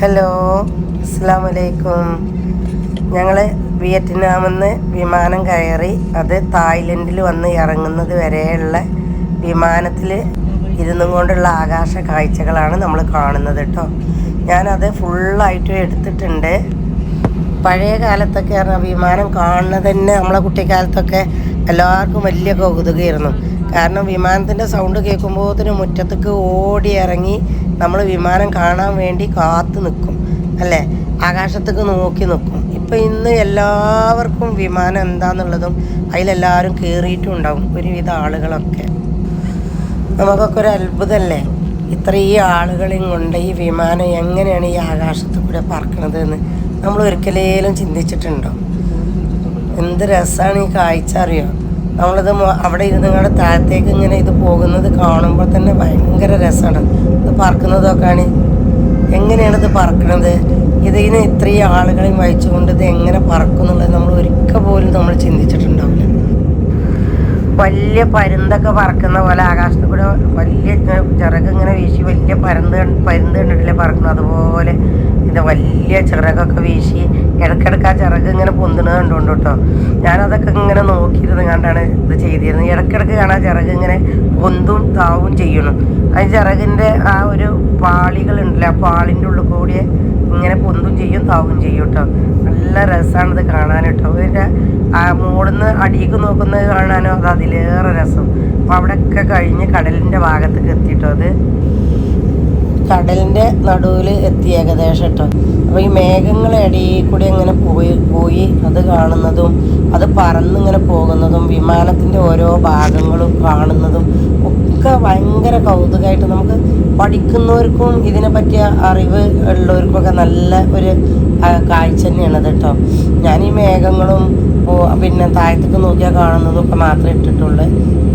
Hello അസ്സാം വലൈക്കും ഞങ്ങൾ വിയറ്റ്നാമിൽ നിന്ന് വിമാനം കയറി അത് തായ്ലൻഡിൽ വന്ന് ഇറങ്ങുന്നത് വരെയുള്ള വിമാനത്തിൽ ഇരുന്നും കൊണ്ടുള്ള ആകാശ കാഴ്ചകളാണ് നമ്മൾ കാണുന്നത് കേട്ടോ ഞാനത് ഫുള്ളായിട്ട് എടുത്തിട്ടുണ്ട്. പഴയ കാലത്തൊക്കെ പറഞ്ഞാൽ വിമാനം കാണുന്നത് തന്നെ നമ്മളെ കുട്ടിക്കാലത്തൊക്കെ എല്ലാവർക്കും വലിയ കൗതുകമായിരുന്നു കാരണം വിമാനത്തിന്റെ സൗണ്ട് കേൾക്കുമ്പോഴത്തേനും മുറ്റത്തേക്ക് ഓടി ഇറങ്ങി നമ്മൾ വിമാനം കാണാൻ വേണ്ടി കാത്തു നിൽക്കും അല്ലേ? ആകാശത്തേക്ക് നോക്കി നിൽക്കും. ഇപ്പം ഇന്ന് എല്ലാവർക്കും വിമാനം എന്താണെന്നുള്ളതും അതിലെല്ലാവരും കയറിയിട്ടും ഉണ്ടാവും ഒരുവിധ ആളുകളൊക്കെ. നമുക്കൊക്കെ ഒരു അത്ഭുതമല്ലേ? ഇത്രയും ആളുകളെയും കൊണ്ട് ഈ വിമാനം എങ്ങനെയാണ് ഈ ആകാശത്ത് കൂടെ പറക്കണത് എന്ന് നമ്മൾ ഒരിക്കലേലും ചിന്തിച്ചിട്ടുണ്ടോ? എന്ത് രസമാണ് ഈ കാഴ്ച അറിയോ? നമ്മളിത് അവിടെ ഇരുന്ന് നിങ്ങളുടെ താഴത്തേക്ക് ഇങ്ങനെ ഇത് പോകുന്നത് കാണുമ്പോൾ തന്നെ ഭയങ്കര രസമാണ് ഇത് പറക്കുന്നതൊക്കെയാണ് എങ്ങനെയാണ് ഇത് പറക്കണത്? ഇതിന് ഇത്രയും ആളുകളെയും വഹിച്ചുകൊണ്ട് ഇത് എങ്ങനെ പറക്കും എന്നുള്ളത് നമ്മൾ ഒരിക്കൽ പോലും നമ്മൾ ചിന്തിച്ചിട്ടുണ്ടാവില്ല. വലിയ പരുന്തൊക്കെ പറക്കുന്ന പോലെ ആകാശത്ത് കൂടെ വലിയ ചിറക് ഇങ്ങനെ വീശി വലിയ പരുന്ത് പരുന്ത് കണ്ടിട്ടില്ലേ പറക്കുന്നത്? അതുപോലെ ഇത് വലിയ ചിറകൊക്കെ വീശി ഇടയ്ക്കിടയ്ക്ക് ആ ചിറക് ഇങ്ങനെ പൊന്തുന്നത് കണ്ടുകൊണ്ട് കേട്ടോ ഞാനതൊക്കെ ഇങ്ങനെ നോക്കിയിരുന്ന് കണ്ടാണ് ഇത് ചെയ്തിരുന്നത്. ഇടയ്ക്കിടയ്ക്ക് കാണാൻ ചിറക് ഇങ്ങനെ പൊന്തും താവും ചെയ്യണം ആ ചിറകിന്റെ ആ ഒരു പാളികളുണ്ടല്ലോ ആ പാളിന്റെ ഉള്ളിൽ കൂടി ഇങ്ങനെ പൊന്തും ചെയ്യും താവും ചെയ്യും കേട്ടോ നല്ല രസമാണ് ഇത് കാണാൻ കേട്ടോ ഇതിന്റെ ആ മുകളിന്ന് അടിയിലേക്ക് നോക്കുന്നത് കാണാനോ അത് അതിലേറെ രസം. അപ്പോൾ അവിടെയൊക്കെ കഴിഞ്ഞ് കടലിന്റെ ഭാഗത്തേക്ക് എത്തിയിട്ടോ അത് കടലിന്റെ നടുവിൽ എത്തി ഏകദേശം കേട്ടോ അപ്പോൾ ഈ മേഘങ്ങളെ ഇടയിൽ കൂടി അങ്ങനെ പോയി പോയി അത് കാണുന്നതും അത് പറന്നിങ്ങനെ പോകുന്നതും വിമാനത്തിന്റെ ഓരോ ഭാഗങ്ങളും കാണുന്നതും ഒക്കെ ഭയങ്കര കൗതുകമായിട്ട് നമുക്ക് പഠിക്കുന്നവർക്കും ഇതിനെ പറ്റിയ അറിവ് ഉള്ളവർക്കൊക്കെ നല്ല ഒരു കാഴ്ച കാഴ്ച തന്നെയാണ് കേട്ടോ ഞാൻ ഈ മേഘങ്ങളും പിന്നെ താഴത്തേക്ക് നോക്കിയാൽ കാണുന്നതും ഒക്കെ മാത്രമേ ഇട്ടിട്ടുള്ളൂ.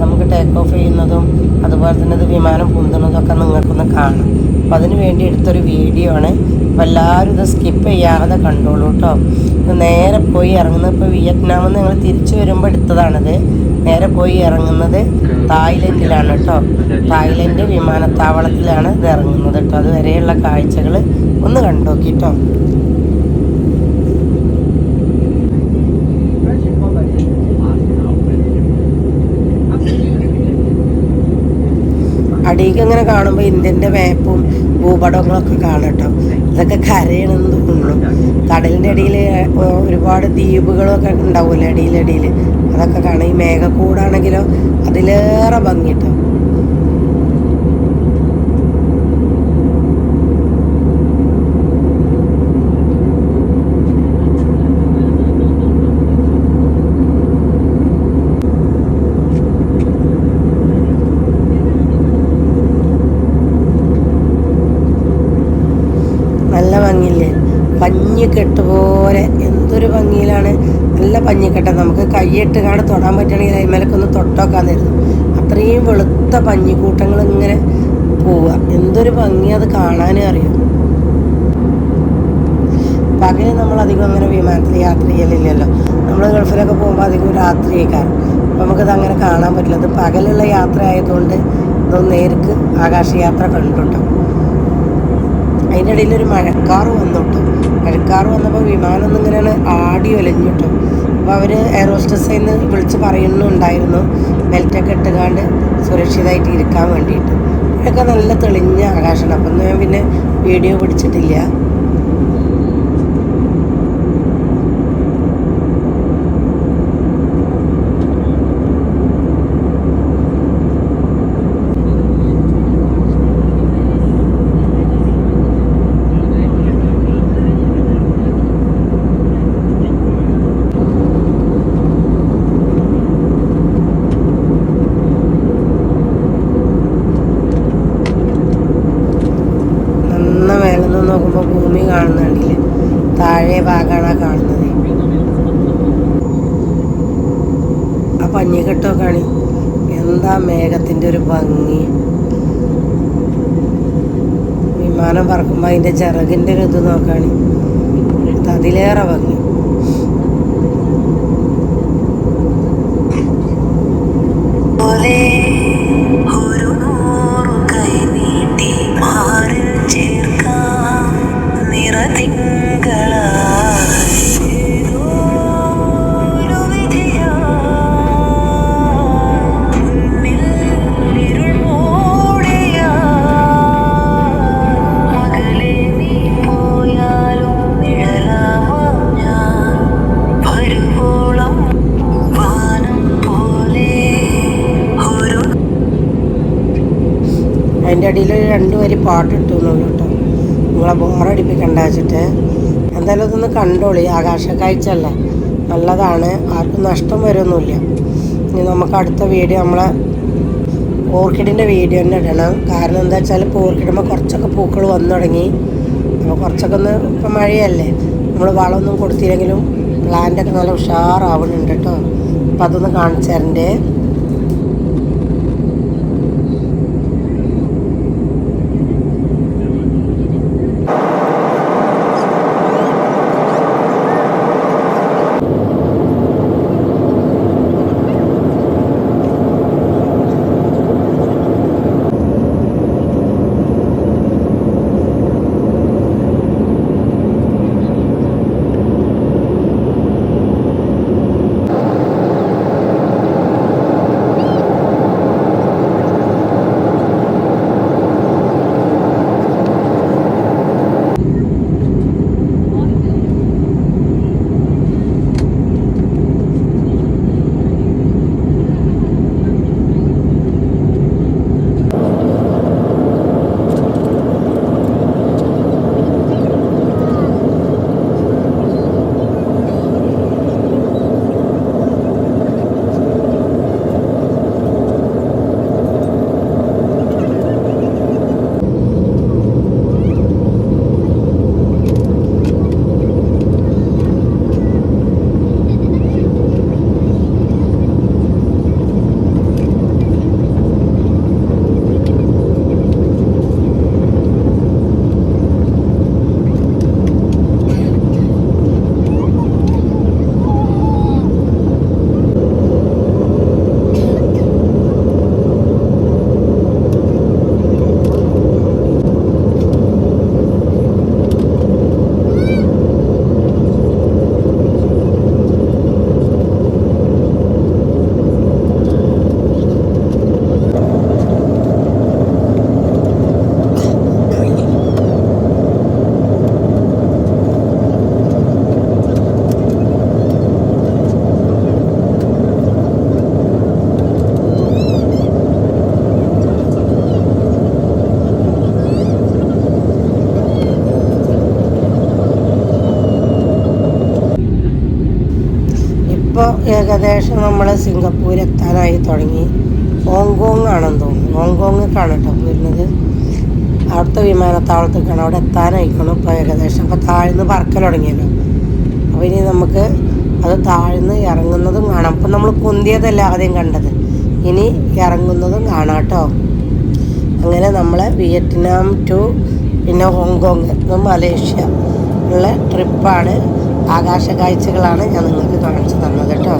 നമുക്ക് ടേക്ക് ഓഫ് ചെയ്യുന്നതും അതുപോലെ തന്നെ ഇത് വിമാനം പൊന്തുന്നതും ഒക്കെ നിങ്ങൾക്കൊന്ന് കാണാം. അപ്പം അതിന് വേണ്ടി എടുത്തൊരു വീഡിയോ ആണ്. അപ്പം എല്ലാവരും ഇത് സ്കിപ്പ് ചെയ്യാതെ കണ്ടോളൂ കേട്ടോ നേരെ പോയി ഇറങ്ങുന്നത് ഇപ്പോൾ വിയറ്റ്നാമിൽ നിന്ന് ഞങ്ങൾ തിരിച്ചു വരുമ്പോൾ എടുത്തതാണിത്. നേരെ പോയി ഇറങ്ങുന്നത് തായ്ലൻഡിലാണ് കേട്ടോ തായ്ലൻഡ് വിമാനത്താവളത്തിലാണ് ഇത് ഇറങ്ങുന്നത് കേട്ടോ അതുവരെയുള്ള കാഴ്ചകൾ ഒന്ന് കണ്ടു നോക്കി കേട്ടോ അടിയിലേക്ക് അങ്ങനെ കാണുമ്പോൾ ഇന്ത്യന്റെ മാപ്പും ഭൂപടങ്ങളൊക്കെ കാണട്ടോ ഇതൊക്കെ കരയണമെന്ന് തോന്നുന്നു. കടലിന്റെ അടിയിൽ ഒരുപാട് ദ്വീപുകളൊക്കെ ഉണ്ടാവുമല്ലോ അടിയിലടിയിൽ അതൊക്കെ കാണാം. ഈ മേഘക്കൂടാണെങ്കിലോ അതിലേറെ ഭംഗി നല്ല ഭംഗിയില്ലേ പഞ്ഞിക്കെട്ട് പോലെ എന്തൊരു ഭംഗിയിലാണ്. നല്ല പഞ്ഞിക്കെട്ട നമുക്ക് കൈയിട്ട് കാണാൻ തൊടാൻ പറ്റുകയാണെങ്കിൽ അതിമേലൊക്കെ ഒന്ന് തൊട്ടോക്കാന്നിരുന്നു അത്രയും വെളുത്ത പഞ്ഞിക്കൂട്ടങ്ങൾ ഇങ്ങനെ പോവുക. എന്തൊരു ഭംഗി അത് കാണാനും അറിയും. പകൽ നമ്മൾ അധികം അങ്ങനെ വിമാനത്തിൽ യാത്ര ചെയ്യലില്ലല്ലോ. നമ്മൾ ഗൾഫിലൊക്കെ പോകുമ്പോൾ അധികം രാത്രി ആയിക്കാറ്. അപ്പം നമുക്കത് അങ്ങനെ കാണാൻ പറ്റില്ല. അത് പകലുള്ള യാത്ര ആയതുകൊണ്ട് ഇതൊന്ന് നേർക്ക് ആകാശയാത്ര കണ്ടിട്ടുണ്ടോ അതിന്റെ ഇടയിൽ ഒരു മഴക്കാറ് വന്നു കേട്ടോ മഴക്കാറ് വന്നപ്പോൾ വിമാനം ഒന്നും ഇങ്ങനെയാണ് ആടി ഒലഞ്ഞു കേട്ടോ അപ്പോൾ അവർ എയർ നിന്ന് വിളിച്ച് പറയുന്നുണ്ടായിരുന്നു. ബെൽറ്റൊക്കെ ഇട്ടുകാണ്ട് സുരക്ഷിതമായിട്ട് ഇരിക്കാൻ വേണ്ടിയിട്ട്. ഇതൊക്കെ നല്ല തെളിഞ്ഞ ആകാശമാണ്. അപ്പം ഞാൻ പിന്നെ വീഡിയോ പിടിച്ചിട്ടില്ല നന്ന മേലെ നിന്ന് നോക്കുമ്പോൾ ഭൂമി കാണുന്നുണ്ടില്ലേ താഴെ ഭാഗമാണ് ആ കാണുന്നത് ആ പഞ്ഞിക്കെട്ടൊക്കെയാണ് എന്താ മേഘത്തിന്റെ ഒരു ഭംഗി? വിമാനം പറക്കുമ്പോൾ അതിന്റെ ചിറകിന്റെ ഒരു ഇത് നോക്കുകയാണ് അതിലേറെ ഭംഗി. വരി പാട്ടിട്ടു എന്നുള്ളൂ കേട്ടോ. നിങ്ങളെ ബോറടിപ്പിക്കണ്ട വെച്ചിട്ട്. എന്തായാലും ഇതൊന്ന് കണ്ടോളി. ആകാശ കാഴ്ച അല്ല നല്ലതാണ്. ആർക്കും നഷ്ടം വരുമൊന്നുമില്ല. ഇനി നമുക്ക് അടുത്ത വീഡിയോ നമ്മളെ ഓർക്കിഡിന്റെ വീഡിയോ തന്നെ ഇടണം. കാരണം എന്താ വെച്ചാൽ ഇപ്പോൾ ഓർക്കിഡുമ്പോൾ കുറച്ചൊക്കെ പൂക്കൾ വന്നു തുടങ്ങി. അപ്പോൾ കുറച്ചൊക്കെ ഒന്ന് ഇപ്പം മഴയല്ലേ? നമ്മൾ വളമൊന്നും കൊടുത്തില്ലെങ്കിലും പ്ലാന്റൊക്കെ നല്ല ഉഷാറാവുന്നുണ്ട് കേട്ടോ. അപ്പോൾ അതൊന്ന് കാണിച്ചു തരണ്ടേ. ഏകദേശം നമ്മൾ സിംഗപ്പൂർ എത്താനായി തുടങ്ങി. ഹോങ്കോങ് ആണെന്ന് തോന്നുന്നു. ഹോങ്കോങ്ങിലേക്കാണ് കേട്ടോ വരുന്നത് അവിടുത്തെ വിമാനത്താവളത്തേക്കാണ് അവിടെ എത്താനായിക്കണം. ഇപ്പോൾ ഏകദേശം അപ്പോൾ താഴ്ന്ന് പറക്കൽ തുടങ്ങിയല്ലോ. അപ്പോൾ ഇനി നമുക്ക് അത് താഴ്ന്ന് ഇറങ്ങുന്നതും കാണാം. അപ്പം നമ്മൾ പൊന്തിയതല്ല ആദ്യം കണ്ടത്. ഇനി ഇറങ്ങുന്നതും കാണാം കേട്ടോ അങ്ങനെ നമ്മൾ വിയറ്റ്നാം ടു പിന്നെ ഹോങ്കോങ് മലേഷ്യ ഉള്ള ട്രിപ്പാണ് ആകാശ കാഴ്ചകളാണ് ഞാൻ നിങ്ങൾക്ക് കാണിച്ചു തന്നത് കേട്ടോ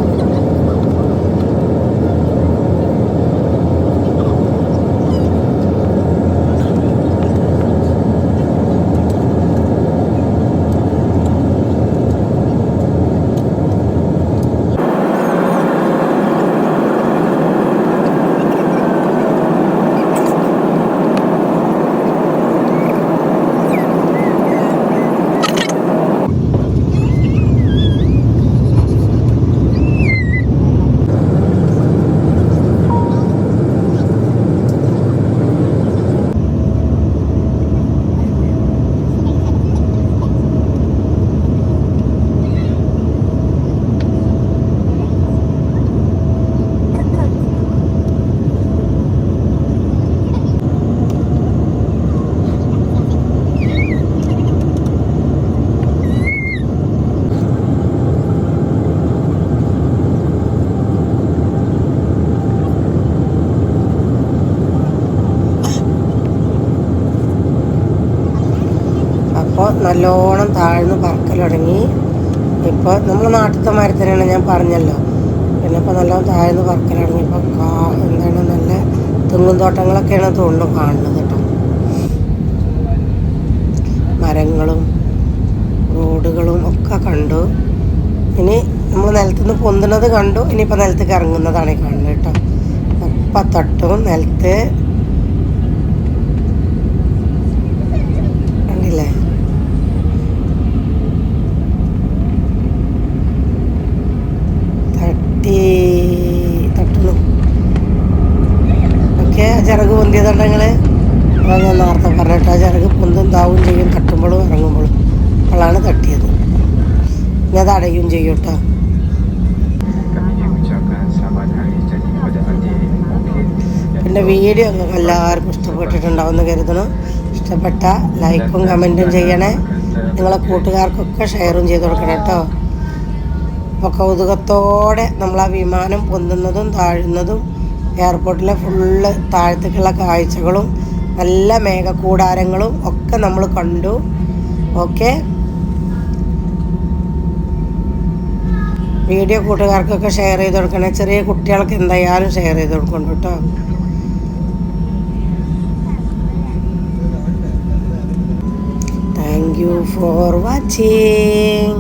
അപ്പോൾ നല്ലോണം താഴ്ന്ന് പറക്കൽ ഇപ്പോൾ നമ്മൾ നാട്ടിലത്തെ മാതിരി തന്നെയാണ് ഞാൻ പറഞ്ഞല്ലോ. പിന്നെ ഇപ്പോൾ നല്ലോണം താഴ്ന്ന് പറക്കൽ ഇപ്പോൾ കാ എന്താണ് നല്ല തെങ്ങും തോട്ടങ്ങളൊക്കെയാണ് തോന്നുന്നു കാണുന്നത് കേട്ടോ. മരങ്ങളും റോഡുകളും ഒക്കെ കണ്ടു. ഇനി നമ്മൾ നിലത്തുനിന്ന് പൊന്തുന്നത് കണ്ടു. ഇനിയിപ്പോൾ നിലത്തേക്ക് ഇറങ്ങുന്നതാണ് കാണുന്നത് കേട്ടോ. അപ്പം തട്ടും നിലത്ത് തട്ടി തട്ടുന്നു. ഒക്കെ ചിറക് പൊന്തിയതുണ്ട് നിങ്ങൾ ഞാൻ നേരത്തെ പറഞ്ഞിട്ട് ആ ചിറക് പൊന്തും താവും ചെയ്യും തട്ടുമ്പോഴും ഇറങ്ങുമ്പോഴും. അപ്പോഴാണ് തട്ടിയത്. ഇനി അത് അടയും ചെയ്യും കേട്ടോ. പിന്നെ വീഡിയോ നിങ്ങൾക്ക് എല്ലാവർക്കും ഇഷ്ടപ്പെട്ടിട്ടുണ്ടാവുമെന്ന് കരുതണം ഇഷ്ടപ്പെട്ട ലൈക്കും കമന്റും ചെയ്യണേ. നിങ്ങളെ കൂട്ടുകാർക്കൊക്കെ ഷെയറും ചെയ്ത് കൊടുക്കണം കേട്ടോ. അപ്പോൾ കൗതുകത്തോടെ നമ്മൾ ആ വിമാനം പൊന്തുന്നതും താഴുന്നതും എയർപോർട്ടിലെ ഫുള്ള് താഴത്തേക്കുള്ള കാഴ്ചകളും നല്ല മേഘക്കൂടാരങ്ങളും ഒക്കെ നമ്മൾ കണ്ടു. ഓക്കെ? വീഡിയോ കൂട്ടുകാർക്കൊക്കെ ഷെയർ ചെയ്ത് കൊടുക്കണേ. ചെറിയ കുട്ടികൾക്ക് എന്തായാലും ഷെയർ ചെയ്ത് കൊടുക്കണം കേട്ടോ. Thank you for watching